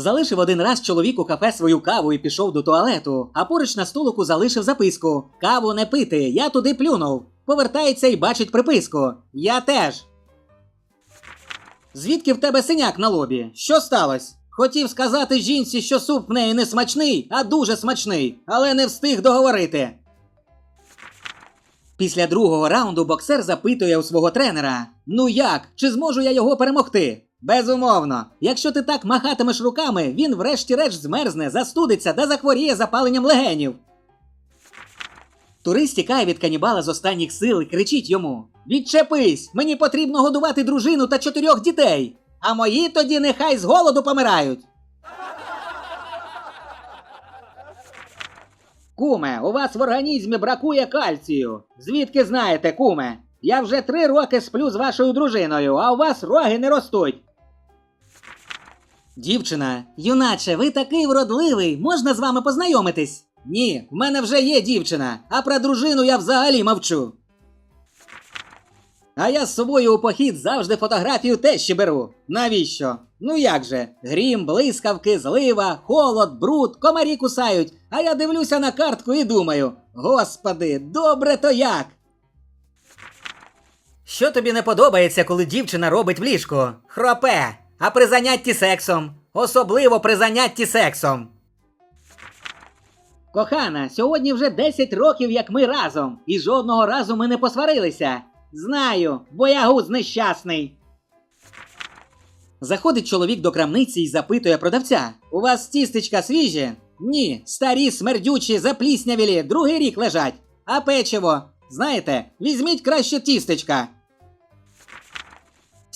Залишив один раз чоловік у кафе свою каву і пішов до туалету, а поруч на столику залишив записку: Каву не пити, я туди плюнув. Повертається і бачить приписку. Я теж. Звідки в тебе синяк на лобі? Що сталося? Хотів сказати жінці, що суп в неї не смачний, а дуже смачний, але не встиг договорити. Після другого раунду боксер запитує у свого тренера: Ну як, чи зможу я його перемогти? Безумовно, якщо ти так махатимеш руками, він врешті-решт змерзне, застудиться та захворіє запаленням легенів. Турист тікає від канібала з останніх сил і кричить йому: Відчепись! Мені потрібно годувати дружину та чотирьох дітей. А мої тоді нехай з голоду помирають. Куме, у вас в організмі бракує кальцію. Звідки знаєте, куме? Я вже три роки сплю з вашою дружиною, а у вас роги не ростуть. Дівчина, юначе, ви такий вродливий, можна з вами познайомитись? Ні, в мене вже є дівчина, а про дружину я взагалі мовчу. А я з собою у похід завжди фотографію тещі беру. Навіщо? Ну як же? Грім, блискавки, злива, холод, бруд, комарі кусають. А я дивлюся на картку і думаю: Господи, добре то як. Що тобі не подобається, коли дівчина робить в ліжку? Хропе, а при занятті сексом. Особливо при занятті сексом. Кохана, сьогодні вже 10 років, як ми разом, і жодного разу ми не посварилися. Знаю, боягуз нещасний. Заходить чоловік до крамниці і запитує продавця: У вас тістечка свіжі? Ні, старі, смердючі, запліснявілі, другий рік лежать. А печиво? Знаєте, візьміть краще тістечка.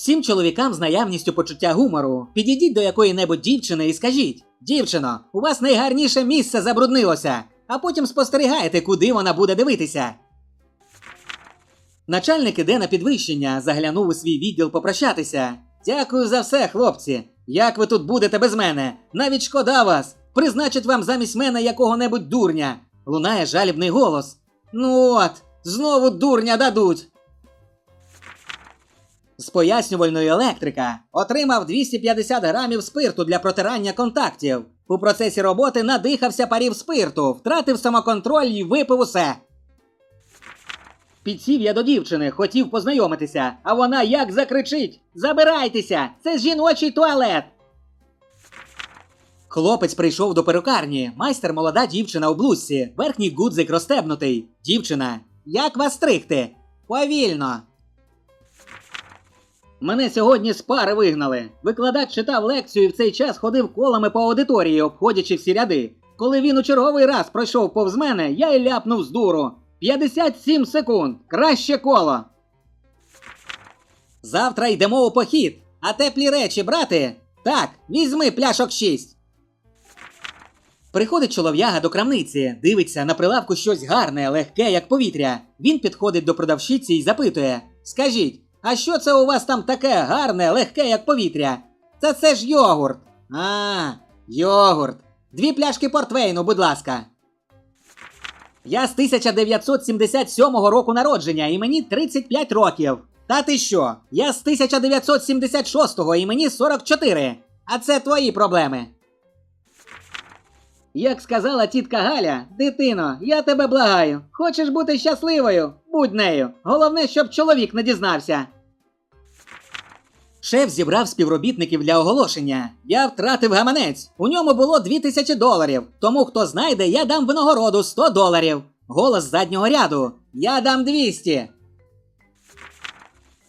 Всім чоловікам з наявністю почуття гумору підійдіть до якої-небудь дівчини і скажіть: Дівчино, у вас найгарніше місце забруднилося, а потім спостерігаєте, куди вона буде дивитися. Начальник іде на підвищення, заглянув у свій відділ попрощатися. Дякую за все, хлопці. Як ви тут будете без мене? Навіть шкода вас. Призначить вам замість мене якого-небудь дурня. Лунає жалібний голос. Ну от, знову дурня дадуть. З пояснювальної електрика отримав 250 грамів спирту для протирання контактів. У процесі роботи надихався парів спирту, втратив самоконтроль і випив усе. Підсів я до дівчини, хотів познайомитися, а вона як закричить: Забирайтеся! Це жіночий туалет! Хлопець прийшов до перукарні. Майстер молода дівчина у блузці, верхній гудзик розстебнутий. Дівчина. Як вас стригти? Повільно. Мене сьогодні з пари вигнали. Викладач читав лекцію і в цей час ходив колами по аудиторії, обходячи всі ряди. Коли він у черговий раз пройшов повз мене, я й ляпнув з дуру. 57 секунд. Краще коло. Завтра йдемо у похід. А теплі речі брати? Так, візьми пляшок 6. Приходить чолов'яга до крамниці, дивиться на прилавку щось гарне, легке, як повітря. Він підходить до продавщиці і запитує: Скажіть, а що це у вас там таке гарне, легке, як повітря? Та це ж йогурт. А, йогурт. Дві пляшки портвейну, будь ласка. Я з 1977 року народження і мені 35 років. Та ти що? Я з 1976 і мені 44. А це твої проблеми. Як сказала тітка Галя, дитино, я тебе благаю. Хочеш бути щасливою? Будь нею. Головне, щоб чоловік не дізнався. Шеф зібрав співробітників для оголошення. Я втратив гаманець. У ньому було 2000 доларів. Тому хто знайде, я дам винагороду 100 доларів. Голос заднього ряду. Я дам 200.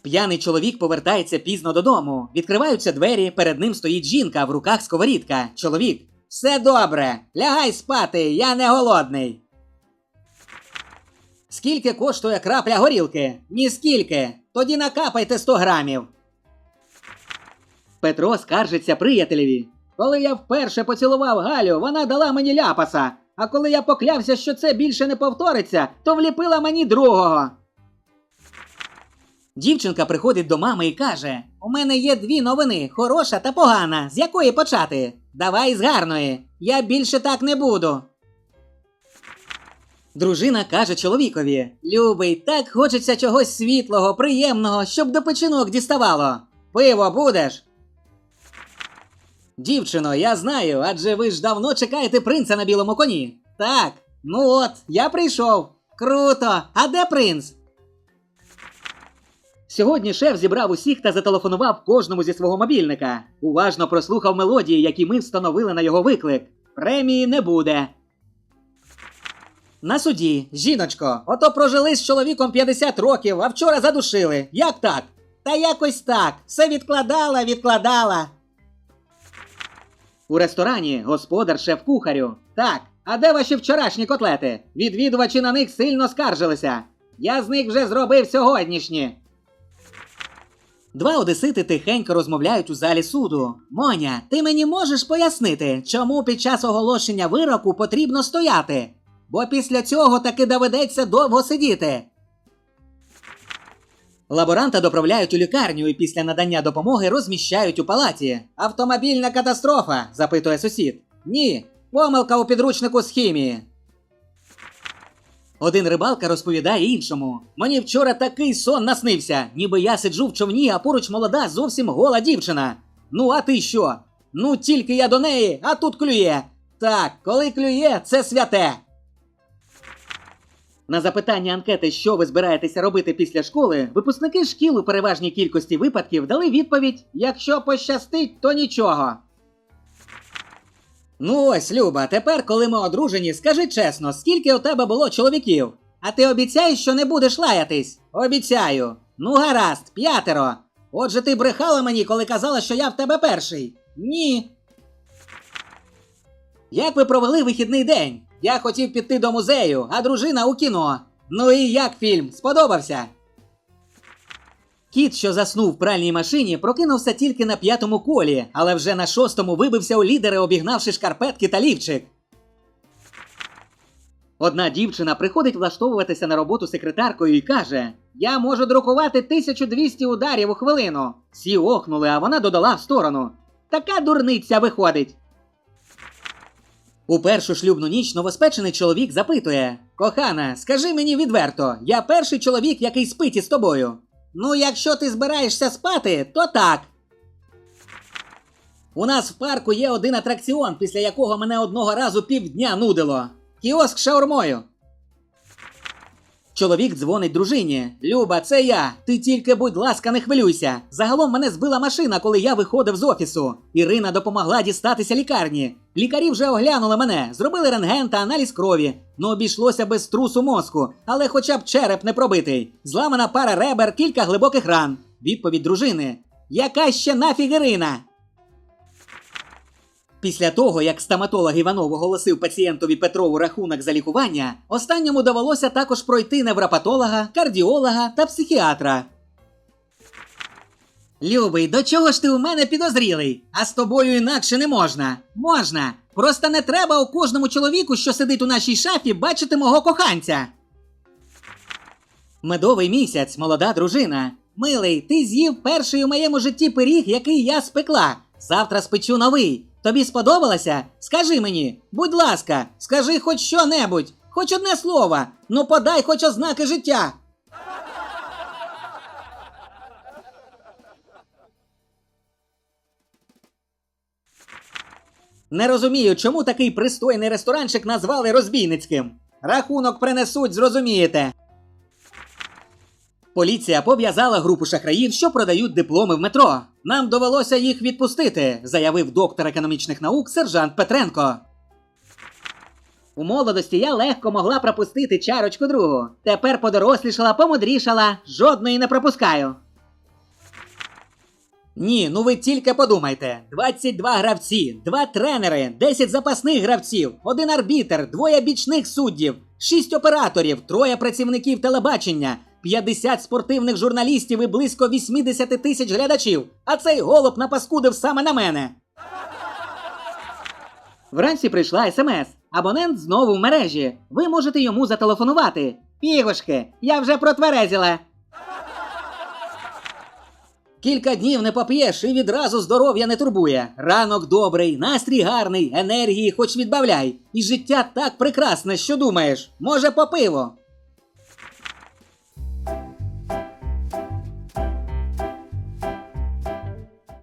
П'яний чоловік повертається пізно додому. Відкриваються двері, перед ним стоїть жінка, в руках сковорідка. Чоловік. Все добре. Лягай спати, я не голодний. Скільки коштує крапля горілки? Ніскільки. Тоді накапайте 100 грамів. Петро скаржиться приятелеві. Коли я вперше поцілував Галю, вона дала мені ляпаса. А коли я поклявся, що це більше не повториться, то вліпила мені другого. Дівчинка приходить до мами і каже: У мене є дві новини: хороша та погана. З якої почати? Давай з гарної. Я більше так не буду. Дружина каже чоловікові: Любий, так хочеться чогось світлого, приємного, щоб до печінок діставало. Пиво будеш? Дівчино, я знаю, адже ви ж давно чекаєте принца на білому коні. Так, ну от, я прийшов. Круто! А де принц? Сьогодні шеф зібрав усіх та зателефонував кожному зі свого мобільника. Уважно прослухав мелодії, які ми встановили на його виклик. Премії не буде. На суді, жіночко, ото прожили з чоловіком 50 років, а вчора задушили. Як так? Та якось так. Все відкладала, відкладала. У ресторані господар шеф-кухарю. Так, а де ваші вчорашні котлети? Відвідувачі на них сильно скаржилися. Я з них вже зробив сьогоднішні. Два одесити тихенько розмовляють у залі суду. Моня, ти мені можеш пояснити, чому під час оголошення вироку потрібно стояти? Бо після цього таки доведеться довго сидіти. Лаборанта доправляють у лікарню і після надання допомоги розміщають у палаті. Автомобільна катастрофа? запитує сусід. Ні, помилка у підручнику з хімії. Один рибалка розповідає іншому: мені вчора такий сон наснився, ніби я сиджу в човні, а поруч молода, зовсім гола дівчина. Ну, а ти що? Ну, тільки я до неї, а тут клює. Так, коли клює, це святе. На запитання анкети, що ви збираєтеся робити після школи, випускники шкіл у переважній кількості випадків дали відповідь: якщо пощастить, то нічого. Ну ось, Люба, тепер, коли ми одружені, скажи чесно, скільки у тебе було чоловіків? А ти обіцяєш, що не будеш лаятись? Обіцяю. Ну, гаразд, п'ятеро. Отже, ти брехала мені, коли казала, що я в тебе перший. Ні. Як ви провели вихідний день? Я хотів піти до музею, а дружина у кіно. Ну і як фільм? Сподобався? Кіт, що заснув в пральній машині, прокинувся тільки на п'ятому колі, але вже на шостому вибився у лідери, обігнавши шкарпетки та лівчик. Одна дівчина приходить влаштовуватися на роботу секретаркою і каже: Я можу друкувати 1200 ударів у хвилину. Всі охнули, а вона додала в сторону. Така дурниця виходить. У першу шлюбну ніч новоспечений чоловік запитує: Кохана, скажи мені відверто, я перший чоловік, який спить із тобою. Ну, якщо ти збираєшся спати, то так. У нас в парку є один атракціон, після якого мене одного разу півдня нудило. Кіоск шаурмою. Чоловік дзвонить дружині. Люба, це я. Ти тільки, будь ласка, не хвилюйся. Загалом мене збила машина, коли я виходив з офісу. Ірина допомогла дістатися лікарні. Лікарі вже оглянули мене, зробили рентген та аналіз крові. Ну обійшлося без трусу мозку, але хоча б череп не пробитий. Зламана пара ребер, кілька глибоких ран. Відповідь дружини. Яка ще нафіг Ірина? Після того, як стоматолог Іванов оголосив пацієнтові Петрову рахунок за лікування, останньому довелося також пройти невропатолога, кардіолога та психіатра. Любий, до чого ж ти у мене підозрілий? А з тобою інакше не можна. Можна. Просто не треба у кожному чоловіку, що сидить у нашій шафі, бачити мого коханця. Медовий місяць, молода дружина. Милий, ти з'їв перший у моєму житті пиріг, який я спекла. Завтра спечу новий. Тобі сподобалося? Скажи мені, будь ласка, скажи хоч що-небудь, хоч одне слово. Ну подай хоч ознаки життя. Не розумію, чому такий пристойний ресторанчик назвали розбійницьким. Рахунок принесуть, зрозумієте. Поліція пов'язала групу шахраїв, що продають дипломи в метро. Нам довелося їх відпустити, заявив доктор економічних наук сержант Петренко. У молодості я легко могла пропустити чарочку другу. Тепер подорослішала, помудрішала, жодної не пропускаю. Ні, ну ви тільки подумайте: 22 гравці, 2 тренери, 10 запасних гравців, один арбітер, двоє бічних суддів, 6 операторів, троє працівників телебачення, 50 спортивних журналістів і близько 80 тисяч глядачів. А цей голуб напаскудив саме на мене. Вранці прийшла смс. Абонент знову в мережі. Ви можете йому зателефонувати. Пігошки, я вже протверезіла. Кілька днів не поп'єш і відразу здоров'я не турбує. Ранок добрий, настрій гарний, енергії хоч відбавляй. І життя так прекрасне, що думаєш, може по пиво.